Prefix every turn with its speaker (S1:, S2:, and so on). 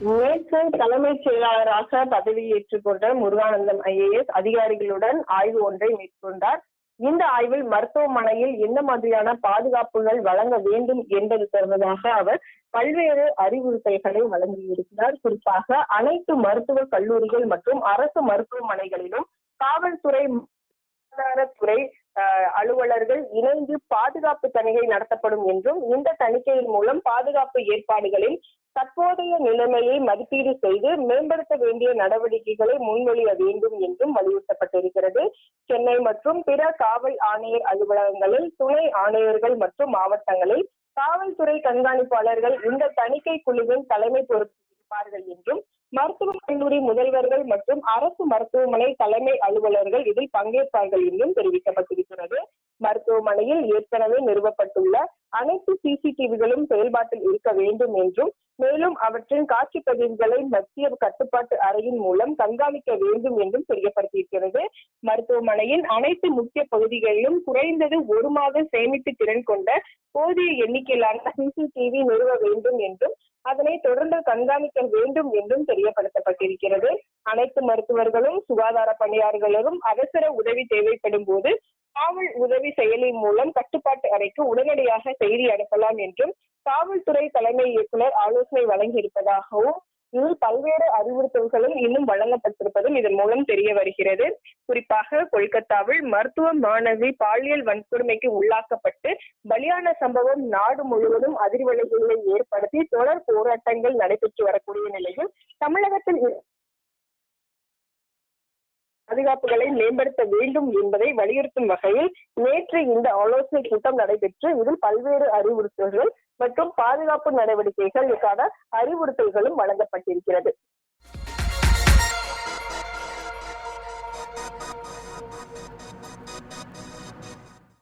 S1: நேற்று தலைமைச் செயலாளராக பதவியேற்றுக் கொண்ட முருகானந்தம் ஐஏஎஸ் அதிகாரிகளுடன் ஆய்வு ஒன்றை மேற்கொண்டார். இந்த ஆய்வில் மருத்துவமனையில் எந்த மாதிரியான பாதுகாப்புகள் வழங்க வேண்டும் என்பது தொடர்பாக அவர் பல்வேறு அறிவுறுத்தல்களை வழங்கியிருக்கிறார். குறிப்பாக அனைத்து மருத்துவ கல்லூரிகள் மற்றும் அரசு மருத்துவமனைகளிலும் காவல்துறை சுகாதாரத்துறை அஹ், அலுவலர்கள் இணைந்து பாதுகாப்பு தணிக்கை நடத்தப்படும் என்றும் இந்த தணிக்கையின் மூலம் பாதுகாப்பு ஏற்பாடுகளில் தற்போதைய நிலைமையை மதிப்பீடு செய்து மேம்படுத்த வேண்டிய நடவடிக்கைகளை முன்மொழிய வேண்டும் என்றும் வலியுறுத்தப்பட்டிருக்கிறது. சென்னை மற்றும் பிற காவல் ஆணையர் அலுவலகங்களில் துணை ஆணையர்கள் மற்றும் மாவட்டங்களில் காவல்துறை கண்காணிப்பாளர்கள் இந்த தணிக்கை குழுவின் தலைமை பொறுப்பு இருப்பார்கள் என்றும் மருத்துவக் கல்லூரி முதல்வர்கள் மற்றும் அரசு மருத்துவமனை தலைமை அலுவலர்கள் இதில் பங்கேற்பார்கள் என்றும் தெரிவிக்கப்பட்டிருக்கிறது. மருத்துவமனையில் ஏற்கனவே நிறுவப்பட்டுள்ள அனைத்து சிசிடிவிகளும் செயல்பாட்டில் இருக்க வேண்டும் என்றும் மேலும் அவற்றின் காட்சி பதிவுகளை மத்திய கட்டுப்பாட்டு அறையின் மூலம் கண்காணிக்க வேண்டும் என்றும் தெரியப்படுத்தியிருக்கிறது. மருத்துவமனையின் அனைத்து முக்கிய பகுதிகளிலும் குறைந்தது ஒரு மாத சேமிப்பு திறன் கொண்ட போதிய எண்ணிக்கையிலான சிசிடிவி நிறுவ வேண்டும் என்றும் அதனை தொடர்ந்து கண்காணிக்க வேண்டும் என்றும் தெரியப்படுத்தப்பட்டிருக்கிறது. அனைத்து மருத்துவர்களும் சுகாதார பணியாளர்களும் அவசர உதவி தேவைப்படும் போது காவல் உதவி செயலி மூலம் கட்டுப்பாட்டு அறைக்கு உடனடியாக செய்தி அனுப்பலாம் என்றும் காவல்துறை தலைமை இயக்குனர் ஆலோசனை வழங்கியிருப்பதாகவும் இதில் பல்வேறு அறிவுறுத்தல்களும் இன்னும் வழங்கப்பட்டிருப்பதும் இதன் மூலம் தெரிய வருகிறது. குறிப்பாக கொல்கத்தாவில் மருத்துவ மாணவி பாலியல் வன்கொடுமைக்கு உள்ளாக்கப்பட்டு பலியான சம்பவம் நாடு முழுவதும் அதிர்வலைகளை ஏற்படுத்தி தொடர் போராட்டங்கள் நடைபெற்று வரக்கூடிய நிலையில் தமிழகத்தில் பாதுகாப்புகளை மேம்படுத்த வேண்டும் என்பதை வலியுறுத்தும் வகையில் நேற்று இந்த ஆலோசனை கூட்டம் நடைபெற்று இதில் பல்வேறு அறிவுறுத்தல்கள் மற்றும் பாதுகாப்பு நடவடிக்கைகளுக்கான அறிவுறுத்தல்களும் வழங்கப்பட்டிருக்கிறது.